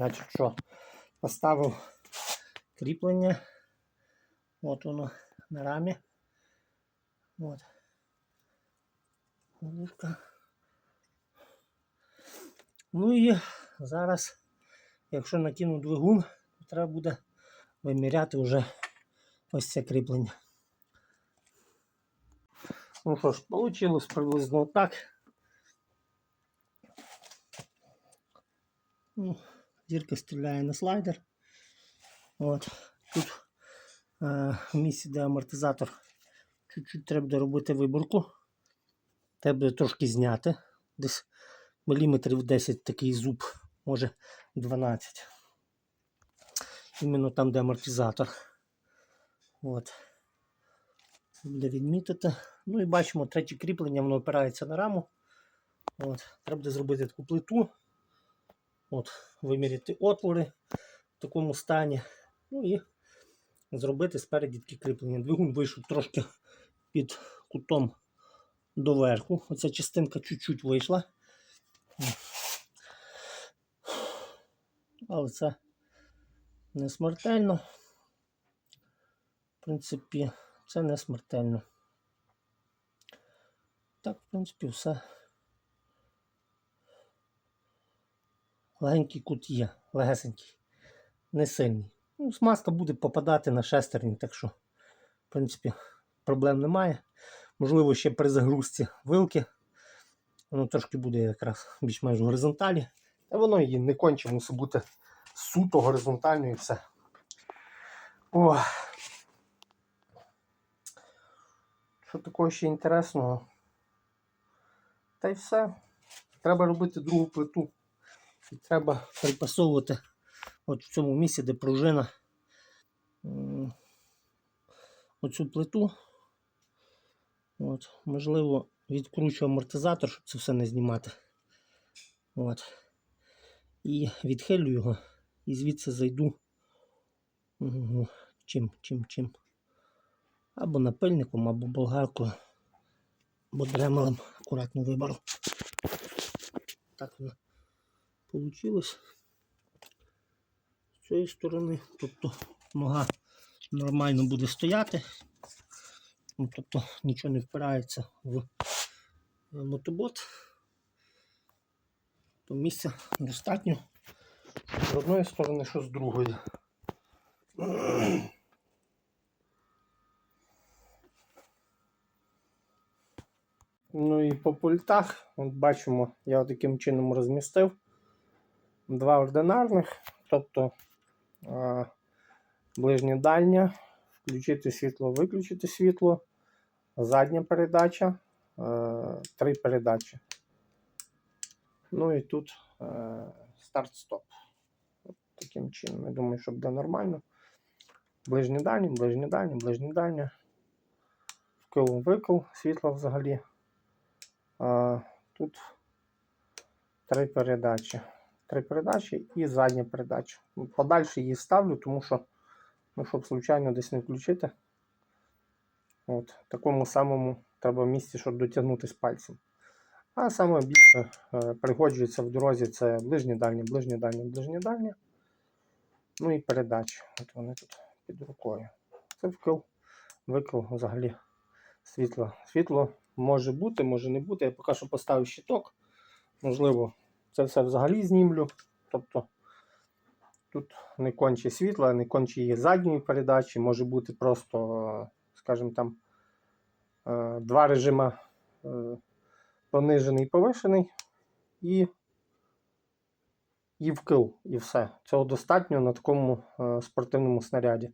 Значить, що поставив кріплення. От воно на рамі. От. Головка. Ну і зараз, якщо накину двигун, то треба буде виміряти вже ось це кріплення. Ну що ж, вийшло приблизно так. Зірка стріляє на слайдер. От. Тут е, місці, де амортизатор, чуть-чуть треба доробити виборку. Треба трошки зняти. Десь міліметрів 10 такий зуб, може 12. Іменно там, де амортизатор. От. Буде відмітити. Ну і бачимо, третє кріплення, воно опирається на раму. От. Треба зробити таку плиту. От, виміряти отвори в такому стані. Ну і зробити спереді такі кріплення. Двигун вийшов трошки під кутом доверху. Оця частинка чуть-чуть вийшла. Але це не смертельно. В принципі, це не смертельно. Так, в принципі, все. Легенький кут є, легесенький, не сильний. Ну, смазка буде попадати на шестерні, так що, в принципі, проблем немає. Можливо, ще при загрузці вилки. Воно трошки буде якраз більш-менш горизонталі. Та воно її не конче, мусить бути суто горизонтально і все. О. Що такого ще інтересного? Та й все. Треба робити другу плиту. Треба припасовувати от в цьому місці, де пружина оцю плиту. От, можливо, відкручу амортизатор, щоб це все не знімати. От. І відхилю його, і звідси зайду Мгм. чим, чим, чим. Або напильником, або болгаркою, або дремелем акуратно виберу. Так воно вийшло. З цієї сторони, тобто нога нормально буде стояти. Ну, тобто нічого не впирається в е, мотобот. То місця достатньо з одної сторони, що з другої. Ну і по пультах, от бачимо, я таким чином розмістив два ординарних, тобто ближнє дальня, включити світло, виключити світло, задня передача, е, три передачі. Ну і тут е, старт-стоп. Таким чином, я думаю, що буде нормально. Ближнє дальнє, ближнє дальнє, ближнє дальнє. Вкил викил світла взагалі. А, тут три передачі. Три передачі і задня передача. Ну, Подальше її ставлю, тому що, ну, щоб случайно десь не включити. От, такому самому треба місці, щоб дотягнутися пальцем. А саме більше е, пригоджується в дорозі це ближнє дальнє, ближнє дальнє, ближнє дальнє. Ну і передачі. От вони тут під рукою. Це вкил, викил взагалі світло. Світло може бути, може не бути. Я поки що поставив щиток. Можливо, це все взагалі знімлю. Тобто тут не конче світла, не конче її задньої передачі, може бути просто, скажімо там, е, два режими е, понижений і повишений і, і вкил, і все. Цього достатньо на такому е, спортивному снаряді.